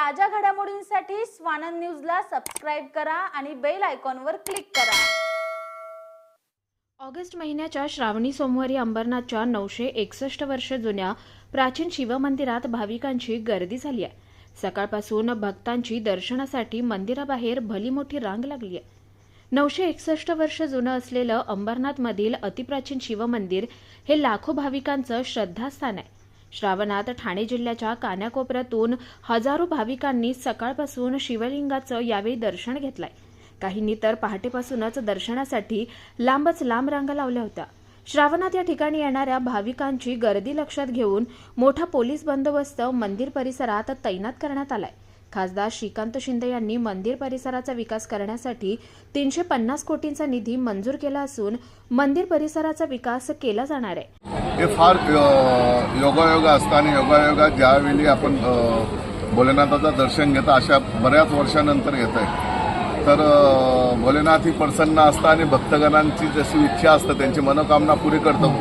ताज्या घडामोडींसाठी स्वानंद न्यूजला सबस्क्राईब करा आणि बेल आयकॉनवर क्लिक करा. ऑगस्ट महिन्याच्या श्रावणी सोमवारी अंबरनाथच्या नऊशे एकसष्ट वर्ष जुन्या प्राचीन शिवमंदिरात भाविकांची गर्दी झाली आहे. सकाळपासून भक्तांची दर्शनासाठी मंदिराबाहेर भली मोठी रांग लागली आहे. नऊशे एकसष्ट वर्ष जुनं असलेलं अंबरनाथमधील अतिप्राचीन शिवमंदिर हे लाखो भाविकांचं श्रद्धास्थान आहे. श्रावणात ठाणे जिल्ह्याच्या कान्याकोपऱ्यातून हजारो भाविकांनी सकाळपासून शिवलिंगाचं यावेळी दर्शन घेतलंय. काहींनी तर पहाटेपासूनच दर्शनासाठी लांबच लांब रांगा लावल्या होत्या. श्रावणात या ठिकाणी येणाऱ्या भाविकांची गर्दी लक्षात घेऊन मोठा पोलीस बंदोबस्त मंदिर परिसरात तैनात करण्यात आलाय. खासदार श्रीकांत शिंदे यांनी मंदिर परिसराचा विकास करण्यासाठी तीनशे पन्नास कोटींचा निधी मंजूर केला असून मंदिर परिसराचा विकास केला जाणार आहे. हे फार योगायोग असतं आणि योगायोगात ज्यावेळी आपण भोलेनाथाचं दर्शन घेता अशा बऱ्याच वर्षानंतर घेत आहे तर भोलेनाथ ही प्रसन्न असतं आणि भक्तगणांची जशी इच्छा असतं त्यांची मनोकामना पुरी करतो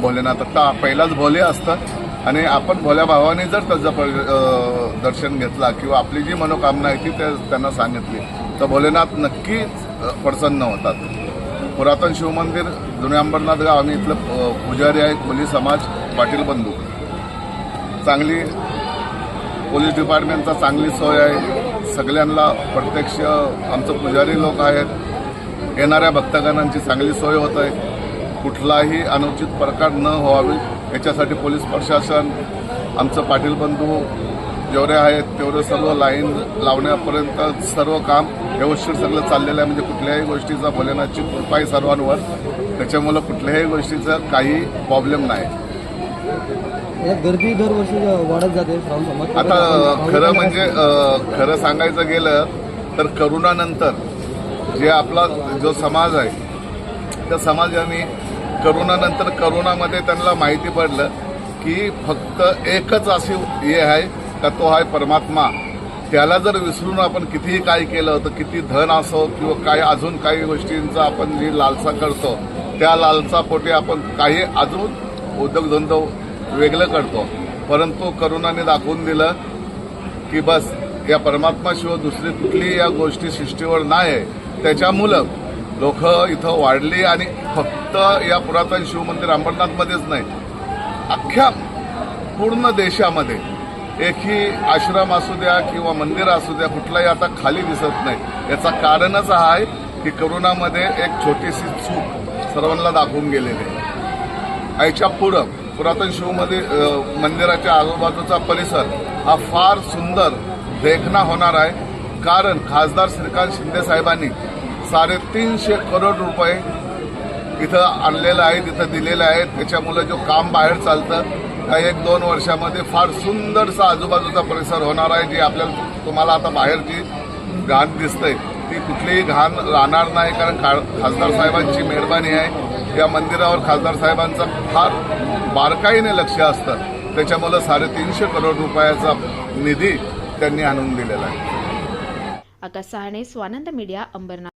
भोलेनाथ. आता पहिलाच भोले असतं आणि आपण भोल्या भावाने जर त्याचं प- दर्शन घेतला किंवा आपली जी मनोकामना आहे ती ते त्यांना सांगितली तर भोलेनाथ नक्कीच प्रसन्न होतात. पुरातन शिवमंदिर जुने अंबरनाथ गाव आणि इथलं पुजारी आहेत कोली समाज पाटील बंधू. चांगली पोलीस डिपार्टमेंटचा चांगली सोय आहे. सगळ्यांना प्रत्यक्ष आमचं पुजारी लोक आहेत. येणाऱ्या भक्तगणांची चांगली सोय होत आहे. कुठलाही अनुचित प्रकार न व्हावी याच्यासाठी पोलीस प्रशासन आमचं पाटील बंधू जेवढे आहेत तेवढे सर्व लाईन लावण्यापर्यंत सर्व काम व्यवस्थित सगळं चाललेलं आहे. म्हणजे कुठल्याही गोष्टीचा भोलेनाथची कृपा आहे सर्वांवर. त्याच्यामुळं कुठल्याही गोष्टीचा काही प्रॉब्लेम नाही. गर्दी दरवर्षी वाढत जाते आता खरं म्हणजे खरं सांगायचं गेलं तर करोनानंतर जे आपला जो समाज आहे त्या समाजाने करोनानंतर करोनामध्ये त्यांना माहिती पडलं की फक्त एकच अशी हे आहे का तो आहे परमात्मा? त्याला जर विसरून आपण कितीही काय केलं तर किती धन असो किंवा काय अजून काही गोष्टींचा आपण जी लालसा करतो त्या लालसापोटी आपण काही अजून उद्योगधंदो वेगळं करतो. परंतु करोनाने दाखवून दिलं की बस या परमात्माशिवाय दुसरी कुठलीही या गोष्टी सृष्टीवर नाही आहे त्याच्यामुळं लोक इथं वाढली आणि फक्त या पुरातन शिवमंदिर अंबरनाथमध्येच नाही अख्ख्या पूर्ण देशामध्ये एकही आश्रम असू द्या किंवा मंदिर असू द्या कुठलाही आता खाली दिसत नाही. याचा कारणच हा आहे की करोनामध्ये एक छोटीशी चूक सर्वांना दाखवून गेलेली आहे. याच्या पुढं पुरातन शिवमध्ये मंदिराच्या आजूबाजूचा परिसर हा फार सुंदर देखणा होणार आहे. कारण खासदार श्रीकांत शिंदे साहेबांनी साडेतीनशे करोड रुपये इथं आणलेलं आहे तिथं दिलेलं आहे. त्याच्यामुळे जो काम बाहेर चालतं त्या एक दोन वर्षामध्ये फार सुंदरसा आजूबाजूचा परिसर होणार आहे जी आपल्याला तुम्हाला आता बाहेर जी घाण दिसतंय. ती कुठलीही घाण राहणार नाही कारण का खासदार साहेबांची मेहरबानी आहे. या मंदिरावर खासदार साहेबांचं फार बारकाईने लक्ष असतं. त्याच्यामुळं साडेतीनशे करोड रुपयाचा निधी त्यांनी आणून दिलेला आहे. Akash Sahane Swanand media Ambernath.